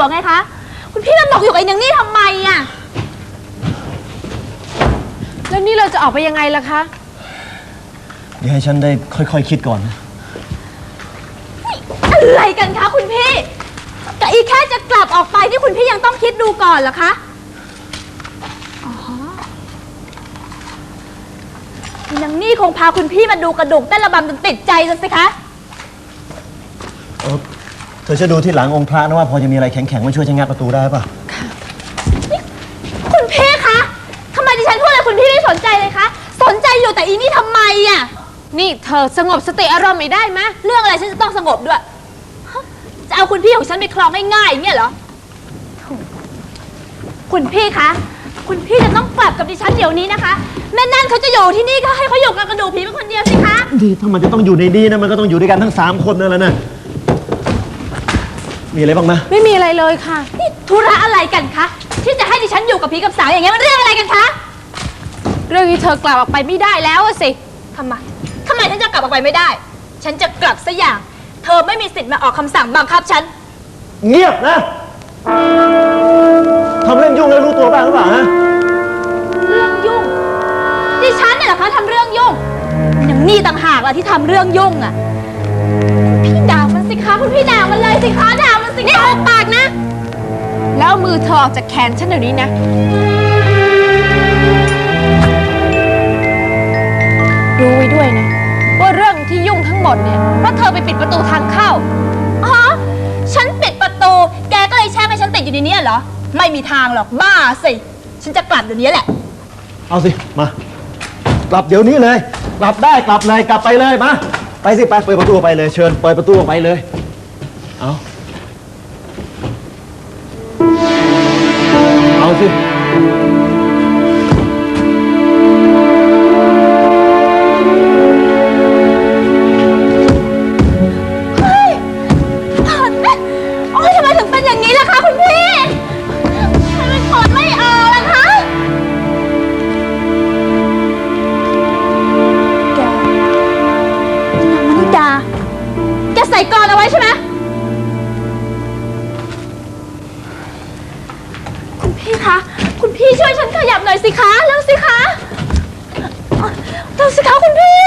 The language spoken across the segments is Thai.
หาท่านข้าหลวงไงคะ คุณพี่มาบอกอยู่กับไอ้นางนี่ทำไมอะแล้วนี่เราจะออกไปยังไงล่ะคะ เดี๋ยวให้ฉันได้ค่อยๆคิดก่อนนะอะไรกันคะคุณพี่กะอีแค่จะกลับออกไปที่คุณพี่ยังต้องคิดดูก่อนเหรอคะ อ๋อไอ้นางนี่คงพาคุณพี่มาดูกระดูกเต้นระบำจนติดใจจนสิคะเออ เธอจะดูที่หลังองค์พระนะว่าพอจะมีอะไรแข็งๆมาช่วยฉันงัดประตูได้ป่ะ คุณพี่คะทำไมดิฉันพูดอะไรคุณพี่ไม่สนใจเลยคะ สนใจอยู่แต่อีนี่ทำไมอะนี่เธอสงบสติอารมณ์ไม่ได้ไหมเรื่องอะไรฉันจะต้องสงบด้วยฮะจะเอาคุณพี่ของฉันไปครองง่ายๆอย่างเงี้ยเหรอโถ่คุณพี่คะ คุณพี่จะต้องกลับกับดิฉันเดี๋ยวนี้นะคะ แม่นั่นเขาจะอยู่ที่นี่ก็ให้เขาอยู่กับกระดูกผีเป็นคนเดียวสิคะ ดีถ้ามันจะต้องอยู่ในนี้นะมันก็ต้องอยู่ด้วยกันทั้งสามคนนั่นแหละนะ มีอะไรบ้างไหมไม่มีอะไรเลยค่ะ นี่ธุระอะไรกันคะที่จะให้ดิฉันอยู่กับผีกับสาวอย่างเงี้ยมันเรื่องอะไรกันคะเรื่องที่เธอกลับออกไปไม่ได้แล้วอะสิทำไมทำไมฉันจะกลับออกไปไม่ได้ ฉันจะกลับซะอย่าง เธอไม่มีสิทธิ์มาออกคำสั่งบังคับฉัน เงียบนะทำเรื่องยุ่งแล้วรู้ตัวบ้างหรือเปล่าฮะเรื่องยุ่ง ดิฉันเนี่ยเหรอคะทำเรื่องยุ่งอย่างนี่ต่างหากล่ะที่ทำเรื่องยุ่งอะ คุณพี่ด่ามันสิคะคุณพี่ด่ามันเลยสิคะด่ามันสิคะปากนะ แล้วเอามือเธอออกจากแขนฉันเดี๋ยวนี้นะ รู้ไว้ด้วยนะ ว่าเรื่องที่ยุ่งทั้งหมดเนี่ยเพราะเธอไปปิดประตูทางเข้าอ๋อฉันปิดประตู แกก็เลยแช่งให้ฉันติดอยู่ในเนี้ยเหรอ ไม่มีทางหรอกบ้าสิ ฉันจะกลับเดี๋ยวนี้แหละ เอาสิ มา กลับเดี๋ยวนี้เลย กลับได้กลับเลยกลับไปเลยมา ไปสิไปเปิดประตูออกไปเลย เชิญเปิดประตูออกไปเลย เอาเอาสิโอ๊ยทำไมถึงเป็นอย่างนี้ล่ะคะคุณพี่ทำไมถอดไม่ออกล่ะคะ แกนางมณิดา แกใส่กรอนเอาไว้ใช่ไหม อยสิคะเร็วสิคะเร็วสิคะคุณพี่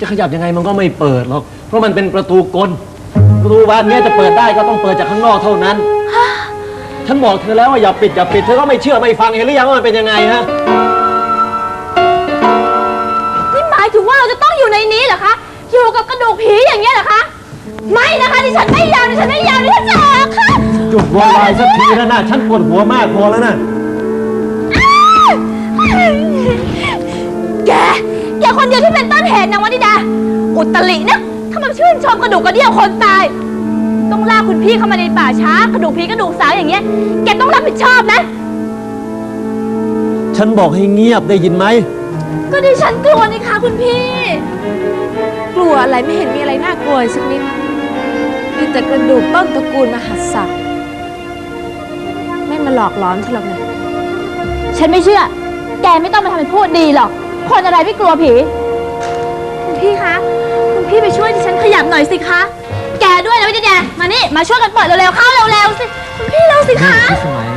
จะขยับยังไงมันก็ไม่เปิดหรอก เพราะมันเป็นประตูกล ประตูบานเนี้ยจะเปิดได้ก็ต้องเปิดจากข้างนอกเท่านั้น ฉันบอกเธอแล้วว่าอย่าปิดอย่าปิด เธอก็ไม่เชื่อไม่ฟังเห็นหรือยังว่ามันเป็นยังไงฮะ นี่หมายถึงว่าเราจะต้องอยู่ในนี้เหรอคะ อยู่กับกระดูกผีอย่างเงี้ยเหรอคะ ไม่นะคะดิฉันไม่ยอมดิฉันไม่ยอมดิฉันจะออกค่ะจุดวอลายสักทีแล้วนะฉันปวดหัวมากพอแล้วนะ แก แกคนเดียวที่เป็นต้นเหตุนะวนิดา อุตลินะถ้ามันชื่นชมกระดูกกระเดี่ยวคนตาย ต้องลากคุณพี่เข้ามาในป่าช้ากระดูกผีกระดูกสาวอย่างเงี้ย แกต้องรับผิดชอบนะ ฉันบอกให้เงียบได้ยินไหม ก็ดิฉันกลัวนี่คะคุณพี่ กลัวอะไรไม่เห็นมีอะไรน่ากลัวเลยสักนิดมีแต่กระดูกต้นตระกูลมหัสสะไม่มาหลอกหลอนเธอหรอกนะ ฉันไม่เชื่อ แกไม่ต้องมาทำเป็นพูดดีหรอก คนอะไรไม่กลัวผี คุณพี่คะ คุณพี่ไปช่วยดิฉันขยับหน่อยสิคะ แกด้วยนะวิจแดงมานี่ มาช่วยกันเปิดเร็วๆ เข้าเร็วๆ สิ คุณพี่เร็วสิคะพิสมัย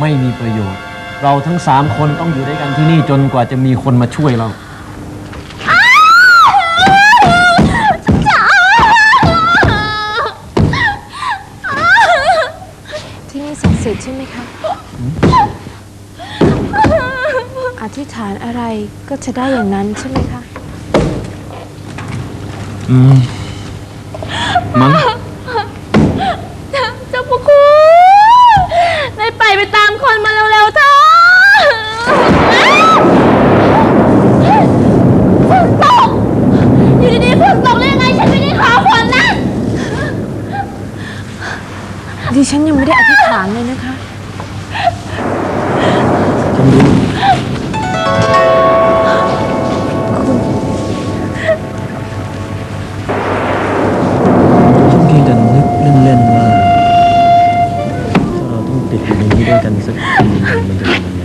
ไม่มีประโยชน์ เราทั้งสามคนต้องอยู่ด้วยกันที่นี่จนกว่าจะมีคนมาช่วยเราจ๋าที่นี่ศักดิ์สิทธิ์ใช่ไหมคะ อธิษฐานอะไรก็จะได้อย่างนั้นใช่ไหมคะ อืมมั้งเจ้าพระคุณนายไปไปตามคนมาเร็วๆเถอะฝนตก อยู่ดีๆฝนตกได้ยังไงฉันไม่ได้ขอฝนนะ ดิฉันยังไม่ได้อธิษฐานเลยนะคะฉันรู้ ติดอยู่ในนี้ด้วยกันสักทีมันจะเป็นยังไง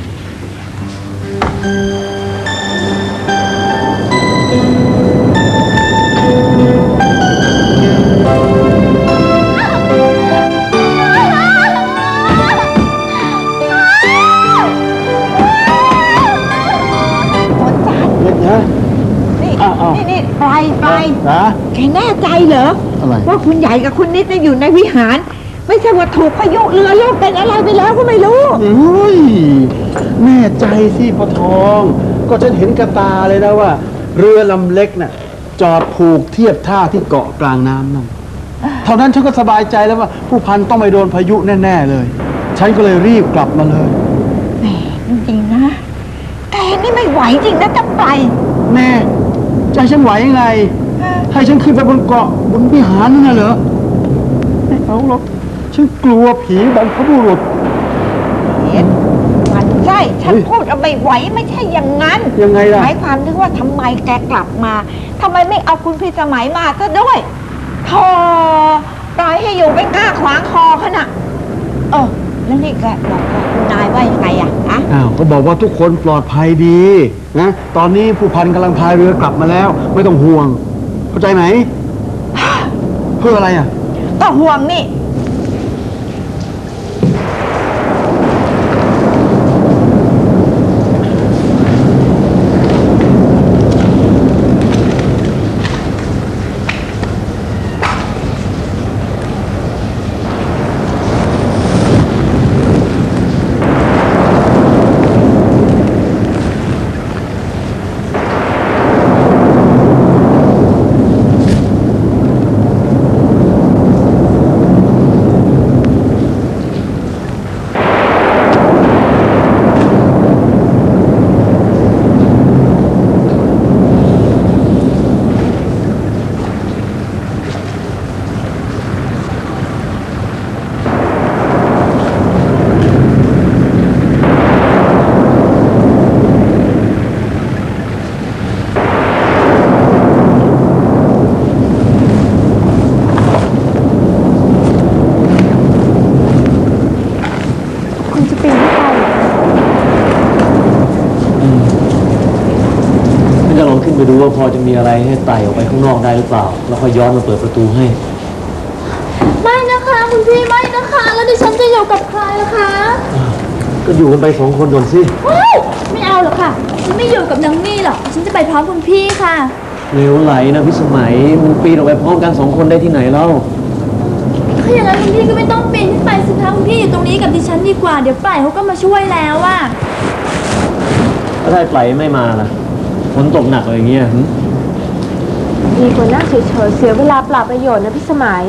นี่อ้อนี่นี่ไปไปนะ แกแน่ใจเหรออรว่าคุณใหญ่กับคุณนิดเนี่ยอยู่ในวิหาร ไม่ใช่ว่าถูกพายุเรือโลกเป็นอะไรไปแล้วก็ไม่รู้อุ้ยแน่ใจสิพ่อทอง ก็ฉันเห็นกระตาเลยนะว่า เรือลำเล็กน่ะ จอดผูกเทียบท่าที่เกาะกลางน้ำนั่นเท่านั้นฉันก็สบายใจแล้วว่า ผู้พันต้องไม่โดนพายุแน่ ๆเลย ฉันก็เลยรีบกลับมาเลย แหมจริงๆนะแกนี่ไม่ไหวจริงนะจะไป แม่ใจฉันไหวยังไง ให้ฉันขึ้นไปบนเกาะบนวิหารนั่นน่ะเหรอไม่เอาหรอก ฉันกลัวผีบรรพบุรุษ เห็นมันใช่ฉันเฮ้ยพูดเอาไม่ไหวไม่ใช่อย่างนั้นยังไงล่ะ หมายความถึงว่าทำไมแกกลับมาทำไมไม่เอาคุณพี่สมัยมาซะด้วยทอปล่อยให้อยู่เป็นก้าขวางคอขนาดเออแล้วนี่แกบอกกับคุณนายว่ายังไงอะฮะอ้าวก็บอกว่าทุกคนปลอดภัยดีนะตอนนี้ผู้พันกำลังพายเรือกลับมาแล้ว ไม่ต้องห่วง เข้าใจไหมเพื่ออะไรอะ ก็ห่วงนี่ คุณจะปีนขึ้นไป ฉันจะล องขึ้นไปดูว่าพอจะมีอะไรให้ไต่ออกไปข้างนอกได้หรือเปล่า แล้วค่อยย้อนมาเปิดประตูให้ ไม่นะคะคุณพี่ไม่นะคะ แล้วดิฉันจะอยู่กับใครล่ะคะก็อยู่กันไปสองคนก่อนสิเฮ้ยไม่เอาหรอกค่ะฉันไม่อยู่กับนางนี่หรอกฉันจะไปพร้อมคุณพี่ค่ะเหลวไหลนะพี่สมัยมันปีนออกไปพร้อมกันสองคนได้ที่ไหนเล่าถ้าอย่างนั้นคุณพี่ก็ไม่ต้องปีนขึ้นไปสิคะคุณพี่อยู่ตรงนี้กับดิฉันดีกว่าเดี๋ยวปล่อยเขาก็มาช่วยแล้วอะ ถ้าได้ไปไม่มาล่ะ ฝนตกหนักอะไรอย่างเงี้ยหึ ดีกว่านั่งเฉยๆเสียเวลาเปล่าประโยชน์นะพี่สมัย